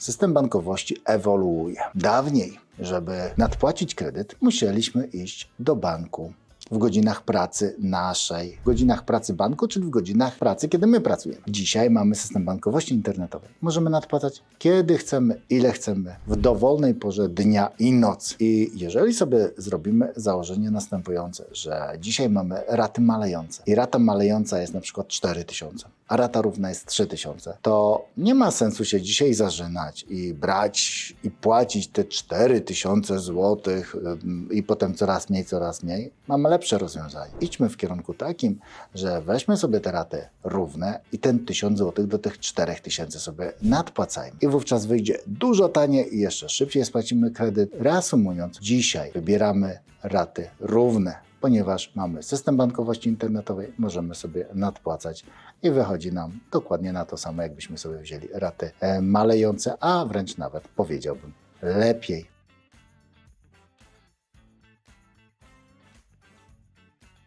System bankowości ewoluuje. Dawniej, żeby nadpłacić kredyt, musieliśmy iść do banku w godzinach pracy naszej, w godzinach pracy banku, czyli w godzinach pracy, kiedy my pracujemy. Dzisiaj mamy system bankowości internetowej. Możemy nadpłacać kiedy chcemy, ile chcemy, w dowolnej porze dnia i nocy. I jeżeli sobie zrobimy założenie następujące, że dzisiaj mamy raty malejące i rata malejąca jest na przykład 4000, a rata równa jest 3000, to nie ma sensu się dzisiaj zażynać i brać i płacić te 4000 złotych ym, i potem coraz mniej, coraz mniej. Mamy lepsze rozwiązanie. Idźmy w kierunku takim, że weźmy sobie te raty równe i ten 1000 złotych do tych 4000 sobie nadpłacajmy. I wówczas wyjdzie dużo taniej i jeszcze szybciej spłacimy kredyt. Reasumując, dzisiaj wybieramy raty równe ponieważ mamy system bankowości internetowej, możemy sobie nadpłacać i wychodzi nam dokładnie na to samo, jakbyśmy sobie wzięli raty e, malejące, a wręcz nawet powiedziałbym lepiej.